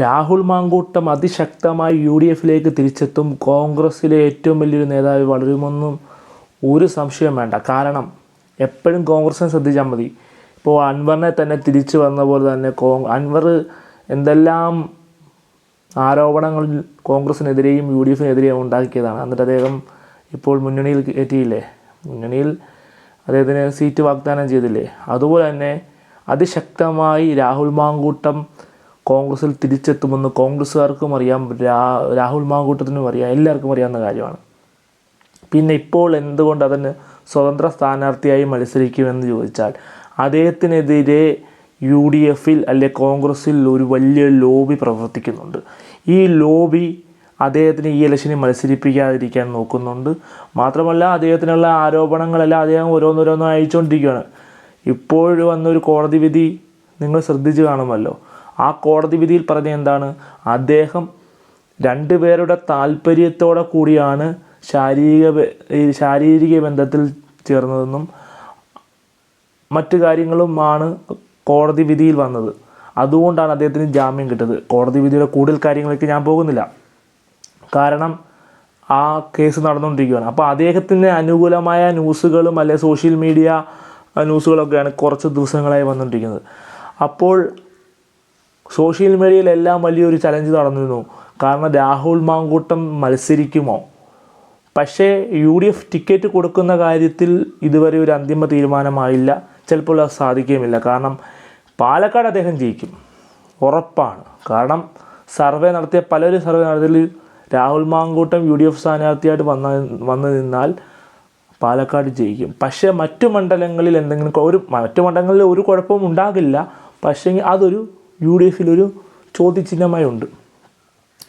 രാഹുൽ മാങ്കൂട്ടം അതിശക്തമായി U D എഫിലേക്ക് തിരിച്ചെത്തും കോൺഗ്രസ്സിലെ ഏറ്റവും വലിയൊരു നേതാവ് വളരുമെന്നും ഒരു സംശയം വേണ്ട. കാരണം എപ്പോഴും കോൺഗ്രസിനെ ശ്രദ്ധിച്ചാൽ മതി. ഇപ്പോൾ അൻവറിനെ തന്നെ തിരിച്ചു വന്ന പോലെ തന്നെ കോ അൻവർ എന്തെല്ലാം ആരോപണങ്ങൾ കോൺഗ്രസ്സിനെതിരെയും യു ഡി എഫിനെതിരെയും ഉണ്ടാക്കിയതാണ്. എന്നിട്ട് അദ്ദേഹം ഇപ്പോൾ മുന്നണിയിൽ എത്തിയില്ലേ? മുന്നണിയിൽ അദ്ദേഹത്തിന് സീറ്റ് വാഗ്ദാനം ചെയ്തില്ലേ? അതുപോലെ തന്നെ അതിശക്തമായി രാഹുൽ മാങ്കൂട്ടം കോൺഗ്രസിൽ തിരിച്ചെത്തുമെന്ന് കോൺഗ്രസ്സുകാർക്കും അറിയാം രാഹുൽ മാങ്കൂട്ടത്തിനും അറിയാം എല്ലാവർക്കും അറിയാവുന്ന കാര്യമാണ്. പിന്നെ ഇപ്പോൾ എന്തുകൊണ്ട് അതിന് സ്വതന്ത്ര സ്ഥാനാർത്ഥിയായി മത്സരിക്കുമെന്ന് ചോദിച്ചാൽ അദ്ദേഹത്തിനെതിരെ യു ഡി എഫിൽ അല്ലെ കോൺഗ്രസിൽ ഒരു വലിയ ലോബി പ്രവർത്തിക്കുന്നുണ്ട്. ഈ ലോബി അദ്ദേഹത്തിന് ഈ ഇലക്ഷനിൽ മത്സരിപ്പിക്കാതിരിക്കാൻ നോക്കുന്നുണ്ട്. മാത്രമല്ല അദ്ദേഹത്തിനുള്ള ആരോപണങ്ങളെല്ലാം അദ്ദേഹം ഓരോന്നോരോന്നും അയച്ചുകൊണ്ടിരിക്കുകയാണ്. ഇപ്പോൾ വന്നൊരു കോടതി വിധി നിങ്ങൾ ശ്രദ്ധിച്ചു കാണുമല്ലോ. ആ കോടതി വിധിയിൽ പറഞ്ഞ എന്താണ്? അദ്ദേഹം രണ്ടുപേരുടെ താല്പര്യത്തോടെ കൂടിയാണ് ശാരീരിക ശാരീരിക ബന്ധത്തിൽ ചേർന്നതെന്നും മറ്റു കാര്യങ്ങളുമാണ് കോടതി വിധിയിൽ വന്നത്. അതുകൊണ്ടാണ് അദ്ദേഹത്തിന് ജാമ്യം കിട്ടത് കോടതി വിധിയുടെ കൂടുതൽ കാര്യങ്ങളിലേക്ക് ഞാൻ പോകുന്നില്ല. കാരണം ആ കേസ് നടന്നുകൊണ്ടിരിക്കുകയാണ്. അപ്പോൾ അദ്ദേഹത്തിന് അനുകൂലമായ ന്യൂസുകളും അല്ലെ സോഷ്യൽ മീഡിയ ന്യൂസുകളൊക്കെയാണ് കുറച്ച് ദിവസങ്ങളായി വന്നുകൊണ്ടിരിക്കുന്നത്. അപ്പോൾ സോഷ്യൽ മീഡിയയിലെല്ലാം വലിയൊരു ചലഞ്ച് നടന്നിരുന്നു. കാരണം രാഹുൽ മാങ്കൂട്ടം മത്സരിക്കുമോ? പക്ഷേ യു ഡി എഫ് ടിക്കറ്റ് കൊടുക്കുന്ന കാര്യത്തിൽ ഇതുവരെ ഒരു അന്തിമ തീരുമാനമായില്ല. ചിലപ്പോൾ അത് സാധിക്കുകയുമില്ല. കാരണം പാലക്കാട് അദ്ദേഹം ജയിക്കും. ഉറപ്പാണ്. കാരണം സർവേ നടത്തിയ പലരും സർവേ നടത്തിയതിൽ Rahul Mamkootathil U D F സ്ഥാനാർത്ഥിയായിട്ട് വന്ന വന്നു നിന്നാൽ പാലക്കാട് ജയിക്കും. പക്ഷേ മറ്റു മണ്ഡലങ്ങളിൽ എന്തെങ്കിലും ഒരു മറ്റു മണ്ഡലങ്ങളിൽ ഒരു കുഴപ്പവും ഉണ്ടാകില്ല. പക്ഷേ അതൊരു യു ഡി എഫിലൊരു ചോദ്യചിഹ്നമായി ഉണ്ട്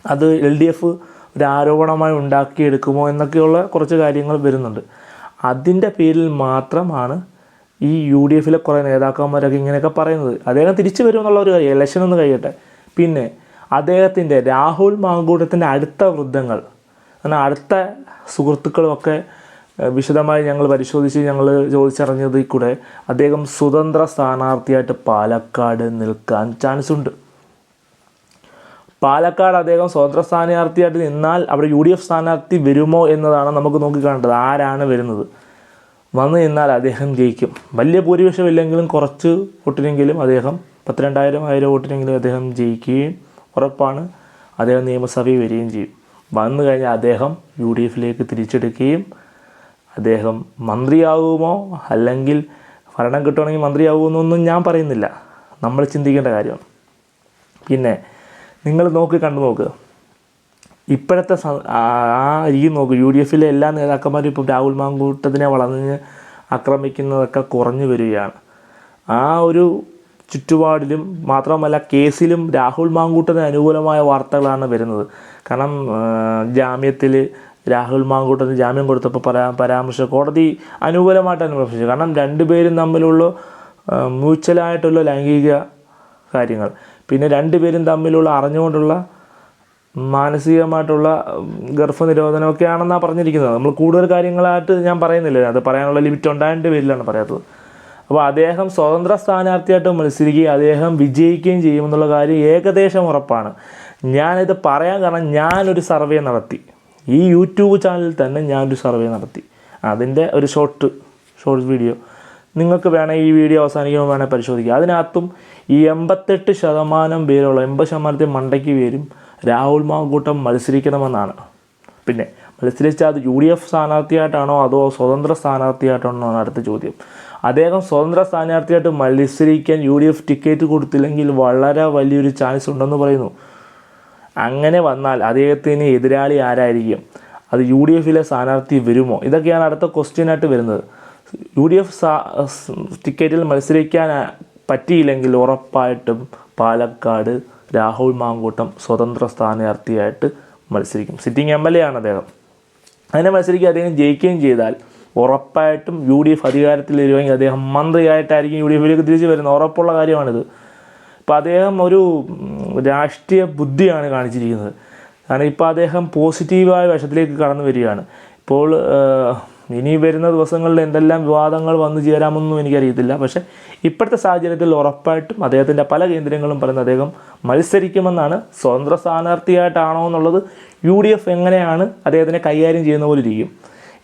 അത് എൽ ഡി എഫ് ഒരു ആരോപണമായി ഉണ്ടാക്കിയെടുക്കുമോ എന്നൊക്കെയുള്ള കുറച്ച് കാര്യങ്ങൾ വരുന്നുണ്ട്. അതിന്റെ പേരിൽ മാത്രമാണ് ഈ യു ഡി എഫിലെ കുറേ നേതാക്കന്മാരൊക്കെ ഇങ്ങനെയൊക്കെ പറയുന്നത്. അദ്ദേഹം തിരിച്ചു വരുമെന്നുള്ള ഒരു കാര്യം ഇലക്ഷൻ ഒന്ന് കഴിയട്ടെ. പിന്നെ അദ്ദേഹത്തിന്റെ രാഹുൽ മാങ്കൂട്ടത്തിന്റെ അടുത്ത വൃദ്ധങ്ങൾ എന്നാൽ അടുത്ത സുഹൃത്തുക്കളുമൊക്കെ വിശദമായി ഞങ്ങൾ പരിശോധിച്ച് ഞങ്ങൾ ചോദിച്ചറിഞ്ഞതിൽ കൂടെ അദ്ദേഹം സ്വതന്ത്ര സ്ഥാനാർത്ഥിയായിട്ട് പാലക്കാട് നിൽക്കാൻ ചാൻസ് ഉണ്ട്. പാലക്കാട് അദ്ദേഹം സ്വതന്ത്ര സ്ഥാനാർത്ഥിയായിട്ട് നിന്നാൽ അവിടെ യു ഡി എഫ് സ്ഥാനാർത്ഥി വരുമോ എന്നതാണ് നമുക്ക് നോക്കിക്കാണേണ്ടത് ആരാണ് വരുന്നത്? വന്നു നിന്നാൽ അദ്ദേഹം ജയിക്കും. വലിയ ഭൂരിപക്ഷം ഇല്ലെങ്കിലും കുറച്ച് വോട്ടിനെങ്കിലും അദ്ദേഹം പത്തിരണ്ടായിരം ആയിരം വോട്ടിനെങ്കിലും അദ്ദേഹം ജയിക്കുകയും ഉറപ്പാണ് അദ്ദേഹം നിയമസഭയിൽ വരികയും ചെയ്യും. വന്നു കഴിഞ്ഞാൽ അദ്ദേഹം യു ഡി എഫിലേക്ക് തിരിച്ചെടുക്കുകയും അദ്ദേഹം മന്ത്രിയാകുമോ അല്ലെങ്കിൽ ഭരണം കിട്ടുവാണെങ്കിൽ മന്ത്രിയാകുമെന്നൊന്നും ഞാൻ പറയുന്നില്ല. നമ്മൾ ചിന്തിക്കേണ്ട കാര്യമാണ്. പിന്നെ നിങ്ങൾ നോക്കി കണ്ടു നോക്ക്. ഇപ്പോഴത്തെ ആ ആ രീതി നോക്ക്. യു ഡി എഫിലെ എല്ലാ നേതാക്കന്മാരും ഇപ്പം രാഹുൽ മാങ്കൂട്ടത്തിനെ വളർന്ന് ആക്രമിക്കുന്നതൊക്കെ കുറഞ്ഞു വരികയാണ്. ആ ഒരു ചുറ്റുപാടിലും മാത്രമല്ല കേസിലും രാഹുൽ മാങ്കൂട്ടത്തിന് അനുകൂലമായ വാർത്തകളാണ് വരുന്നത്. കാരണം ജാമ്യത്തിൽ രാഹുൽ മാങ്കൂട്ടത്തിന് ജാമ്യം കൊടുത്തപ്പോൾ പരാ പരാമർശം കോടതി അനുകൂലമായിട്ട് അനുഭവിച്ചു കാരണം രണ്ടുപേരും തമ്മിലുള്ള മ്യൂച്വലായിട്ടുള്ള ലൈംഗിക കാര്യങ്ങൾ പിന്നെ രണ്ടുപേരും തമ്മിലുള്ള അറിഞ്ഞുകൊണ്ടുള്ള മാനസികമായിട്ടുള്ള ഉം, ഗർഭനിരോധനമൊക്കെയാണെന്നാണ് പറഞ്ഞിരിക്കുന്നത് നമ്മൾ കൂടുതൽ കാര്യങ്ങളായിട്ട് ഞാൻ പറയുന്നില്ല അത് പറയാനുള്ള ലിമിറ്റ് ഉണ്ടായതിന്റെ പേരിലാണ് പറയാത്തത് അപ്പോൾ അദ്ദേഹം സ്വതന്ത്ര സ്ഥാനാർത്ഥിയായിട്ട് മത്സരിക്കുകയും അദ്ദേഹം വിജയിക്കുകയും ചെയ്യുമെന്നുള്ള കാര്യം ഏകദേശം ഉറപ്പാണ് ഞാനിത് പറയാൻ കാരണം ഞാനൊരു സർവേ നടത്തി ഈ യൂട്യൂബ് ചാനലിൽ തന്നെ ഞാനൊരു സർവേ നടത്തി. അതിന്റെ ഒരു ഷോർട്ട് ഷോർട്ട് വീഡിയോ നിങ്ങൾക്ക് വേണേൽ ഈ വീഡിയോ അവസാനിക്കുമ്പോൾ വേണേൽ പരിശോധിക്കുക അതിനകത്തും ഈ എൺപത്തെട്ട് ശതമാനം പേരുള്ള എൺപത് ശതമാനത്തെ മണ്ടയ്ക്ക് പേരും രാഹുൽ മാങ്കൂട്ടം മത്സരിക്കണമെന്നാണ്. പിന്നെ മത്സരിച്ചാൽ അത് യു ഡി എഫ് സ്ഥാനാർത്ഥിയായിട്ടാണോ അതോ സ്വതന്ത്ര സ്ഥാനാർത്ഥിയായിട്ടാണോ അടുത്ത ചോദ്യം. അദ്ദേഹം സ്വതന്ത്ര സ്ഥാനാർത്ഥിയായിട്ട് മത്സരിക്കാൻ യു ഡി എഫ് ടിക്കറ്റ് കൊടുത്തില്ലെങ്കിൽ വളരെ വലിയൊരു ചാൻസ് ഉണ്ടെന്ന് പറയുന്നു. അങ്ങനെ വന്നാൽ അദ്ദേഹത്തിന് എതിരാളി ആരായിരിക്കും? അത് യു ഡി എഫിലെ സ്ഥാനാർത്ഥി വരുമോ? ഇതൊക്കെയാണ് അടുത്ത ക്വസ്റ്റ്യനായിട്ട് വരുന്നത്. യു ഡി എഫ് ടിക്കറ്റിൽ മത്സരിക്കാൻ പറ്റിയില്ലെങ്കിൽ ഉറപ്പായിട്ടും പാലക്കാട് രാഹുൽ മാങ്കൂട്ടം സ്വതന്ത്ര സ്ഥാനാർത്ഥിയായിട്ട് മത്സരിക്കും. സിറ്റിംഗ് എം എൽ എ ആണ് അദ്ദേഹം. അങ്ങനെ മത്സരിക്കുക അദ്ദേഹം ജയിക്കുകയും ചെയ്താൽ ഉറപ്പായിട്ടും യു ഡി എഫ് അധികാരത്തിൽ വരുമെങ്കിൽ അദ്ദേഹം മന്ത്രിയായിട്ടായിരിക്കും യു ഡി എഫിലേക്ക് തിരിച്ചു വരുന്നത്. ഉറപ്പുള്ള കാര്യമാണിത്. ഇപ്പോൾ അദ്ദേഹം ഒരു രാഷ്ട്രീയ ബുദ്ധിയാണ് കാണിച്ചിരിക്കുന്നത്. കാരണം ഇപ്പോൾ അദ്ദേഹം പോസിറ്റീവായ വശത്തിലേക്ക് കടന്നു വരികയാണ്. ഇപ്പോൾ ഇനി വരുന്ന ദിവസങ്ങളിൽ എന്തെല്ലാം വിവാദങ്ങൾ വന്നു ചേരാമെന്നും എനിക്കറിയത്തില്ല. പക്ഷേ ഇപ്പോഴത്തെ സാഹചര്യത്തിൽ ഉറപ്പായിട്ടും അദ്ദേഹത്തിന്റെ പല കേന്ദ്രങ്ങളും പറയുന്നത് അദ്ദേഹം മത്സരിക്കുമെന്നാണ് സ്വതന്ത്ര സ്ഥാനാർത്ഥിയായിട്ടാണോ എന്നുള്ളത് യു ഡി എഫ് എങ്ങനെയാണ് അദ്ദേഹത്തിനെ കൈകാര്യം ചെയ്യുന്ന പോലെ ഇരിക്കും.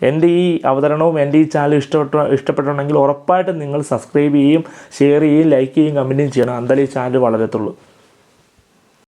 എന്റെ ഈ അവതരണവും എന്റെ ഈ ചാനൽ ഇഷ്ടപ്പെട്ട ഇഷ്ടപ്പെട്ടുണ്ടെങ്കിൽ ഉറപ്പായിട്ടും നിങ്ങൾ സബ്സ്ക്രൈബ് ചെയ്യുകയും ഷെയർ ചെയ്യുകയും ലൈക്ക് ചെയ്യുകയും കമന്റും ചെയ്യണം. എന്തായാലും ഈ ചാനൽ വളരത്തുള്ളൂ.